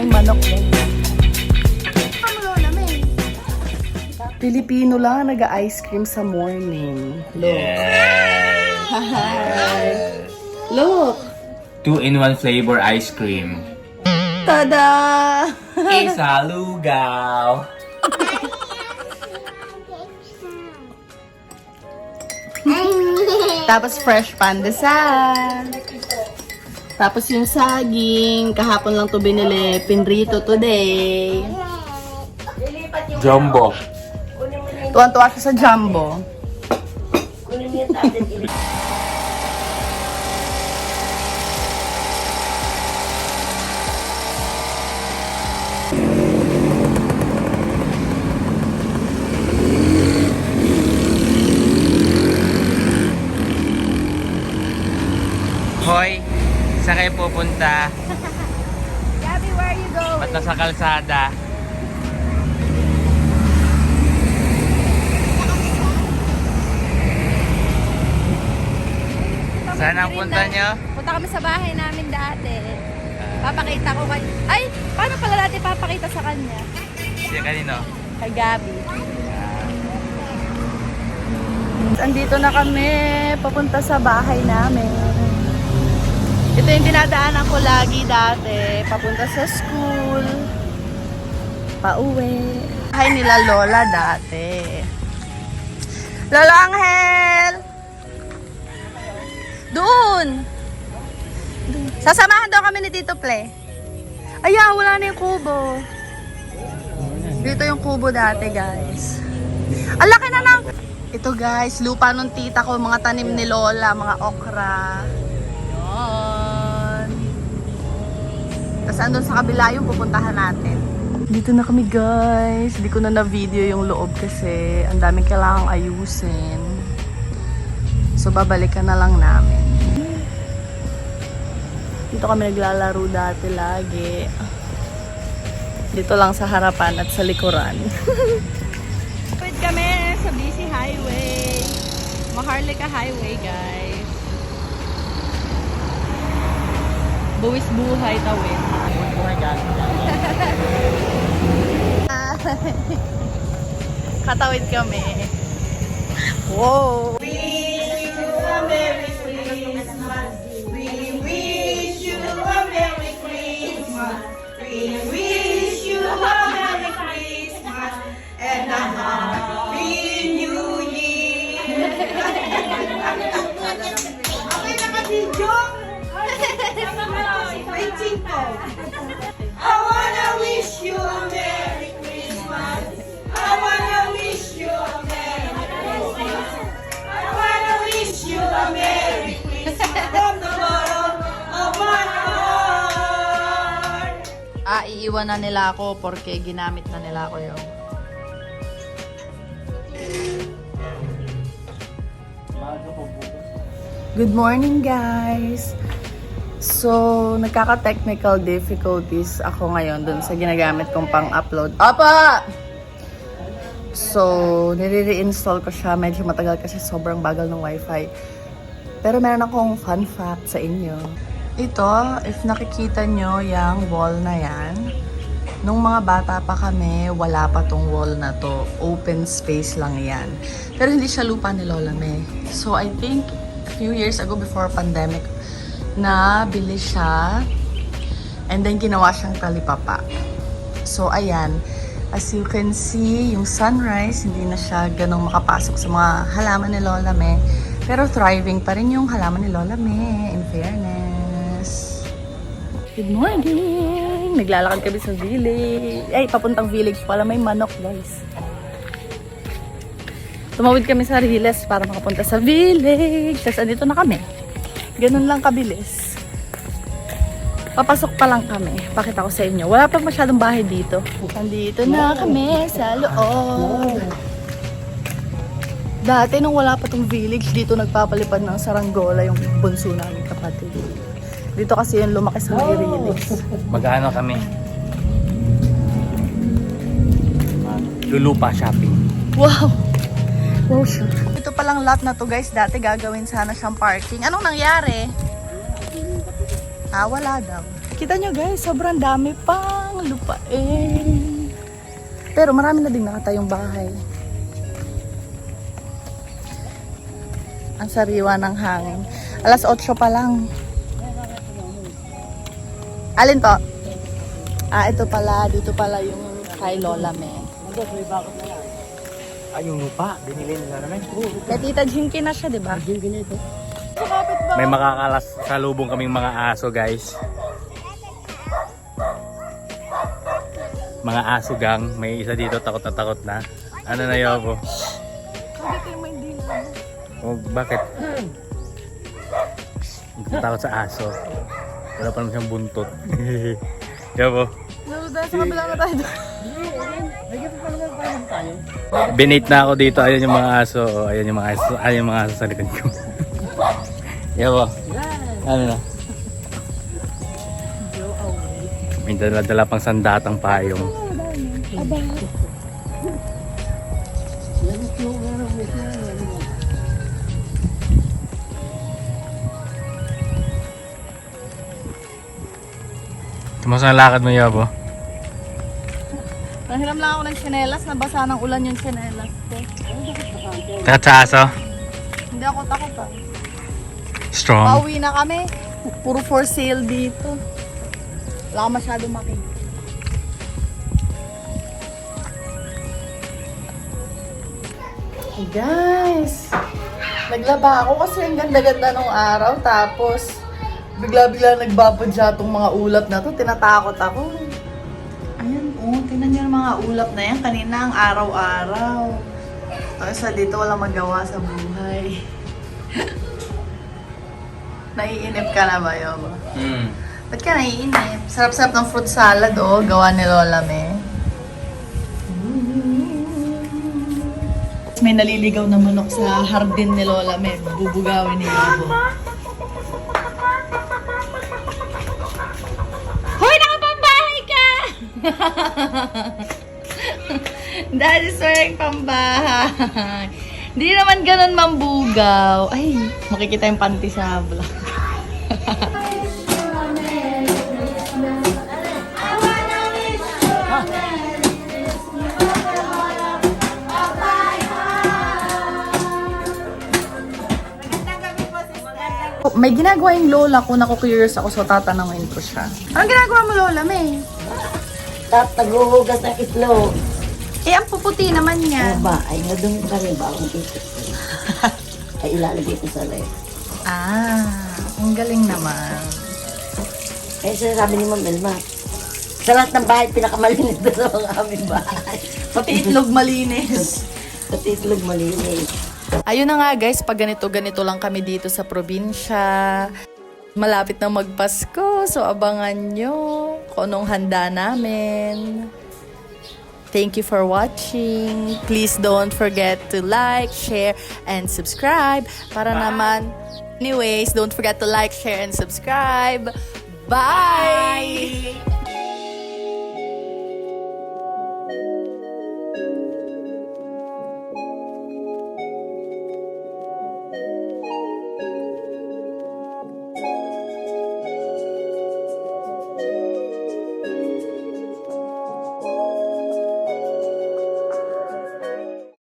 may manok din. Pilipino lang nag-ice cream sa morning. Look. Hi. Look. Two in one flavor ice cream. Tada! Isa lugaw. Tapos fresh pandesal. Tapos yung saging, kahapon lang to binili, pinrito today. Jumbo. Tuwan-tuwa siya sa jumbo. Kayo pupunta? Gabby, where are you going? Ba't nasa kalsada? Saan ang punta nyo? Punta kami sa bahay namin dati. Papakita ko kay... Ay! Paano pala natin papakita sa kanya? Siya kanino? Kay Gabby. Andito na kami, papunta sa bahay namin. Ito yung dinadaanan ko lagi dati, papunta sa school, pauwi. Bahay nila Lola dati. Lola Angel! Doon! Sasamahan daw kami ni Tito Ple. Ayan, wala na yung kubo. Dito yung kubo dati, guys. Ang laki na ng... Ito guys, lupa nung tita ko, mga tanim ni Lola, mga okra. Tapos andun sa kabila yung pupuntahan natin. Dito na kami guys. Hindi ko na na-video yung loob kasi ang daming kailangang ayusin. So babalikan na lang namin. Dito kami naglalaro dati lagi. Dito lang sa harapan at sa likuran. Wait kami sa busy highway. Maharlika highway, guys. Buwis buhay tawid. Katawid kami. Wow! I wanna wish you a Merry Christmas. I wanna wish you a Merry Christmas. I wanna wish you a Merry Christmas from the bottom of my heart. Ah, iiwan na nila ako porque ginamit na nila ako yung Good morning guys! So, nagkaka-technical difficulties ako ngayon dun sa ginagamit kong pang-upload. Apa! So, nire-reinstall ko siya. Medyo matagal kasi sobrang bagal ng wifi. Pero meron akong fun fact sa inyo. Ito, if nakikita nyo yung wall na yan, nung mga bata pa kami, wala pa tong wall na to. Open space lang yan. Pero hindi siya lupa ni Lola May. So, I think a few years ago before pandemic, na bili siya and then ginawa siyang talipapa. So, ayan. As you can see, yung sunrise, hindi na siya ganong makapasok sa mga halaman ni Lola May. Pero thriving pa rin yung halaman ni Lola May, in fairness. Good morning! Naglalakad kami sa village. Ay, papuntang village pala. May manok, guys. Tumawid kami sa Riles para makapunta sa village. Tapos andito na kami. Ganun lang kabilis. Papasok pa lang kami. Pakita ko sa inyo. Wala pa masyadong bahay dito. Andito na kami sa loob. Dati nung wala pa tong village, dito nagpapalipad ng saranggola yung bunso namin kapatid. Dito kasi yung lumaki sa may Riles. Magkano kami? Lulupa shopping. Wow! Wow siya. Ito palang lot na to guys, dati gagawin sana siyang parking. Anong nangyari? Ah, wala daw. Kita nyo guys, sobrang dami pang lupain. Pero marami na din nakatayong bahay. Ang sariwa ng hangin. Alas 8 pa lang. Alin po? Ah, ito pala. Dito pala yung kay Lola May. Ay, yung lupa. Binili nila namin. Kay Tita Jinky na siya, di ba? Jinky ito. Kapit ba? May makakalas sa lubong kaming mga aso, guys. Mga aso gang. May isa dito takot na takot na. Ano na may dila. Oh, bakit? Takot sa aso. Wala pa naman siyang buntot. yobo. Lalo dahil sa kabila na tayo. Binate na ako dito. Ayan yung mga aso. Oh, ayan yung mga aso. Ayan yung mga aso sa likod ko. Yobo. Ano na? May dala-dala pang sandatang payong. Kumusta ang lakad mo, Yobo? Nahiram lang ako ng tsinelas. Nabasa ng ulan yung tsinelas ko. Takot sa aso? Hindi ako takot ah. Strong. Pauwi na kami. Puro for sale dito. Wala ka masyado makita. Hey guys! Naglaba ako kasi ang ganda-ganda nung araw. Tapos, bigla-bigla nagbabadya tong mga ulap na to. Tinatakot ako. Ayan, oh, tingnan niyo yung mga ulap na yan. Kanina ang araw-araw. Tapos sa dito wala magawa sa buhay. Naiinip ka na ba, Yoba? Hmm. Ba't ka naiinip? Sarap-sarap ng fruit salad, oh. Gawa ni Lola May. May naliligaw na manok sa hardin ni Lola May. Bubugawin ni Yobo. That is wearing pambahay. Hindi naman ganun mambugaw. Ay, makikita yung panty sa vlog. May ginagawa yung lola ko, naku-curious ako, so tatanungin ko siya. Anong ginagawa mo, lola, May? Tap, naghuhugas ng itlog. Eh, ang puputi naman Ano niya. ba? Ay, nadumi ka rin ba akong itlog? Ay, ilalagay ko sa ref. Ah, ang galing naman. Kaya sinasabi ni Ma'am Elma, sa lahat ng bahay, pinakamalinis na sa mga aming bahay. Pati itlog malinis. Pati itlog malinis. Ayun na nga guys, pag ganito-ganito lang kami dito sa probinsya. Malapit na magpasko, so abangan nyo kung anong handa namin. Thank you for watching. Please don't forget to like, share, and subscribe. Para naman, anyways, don't forget to like, share, and subscribe. Bye!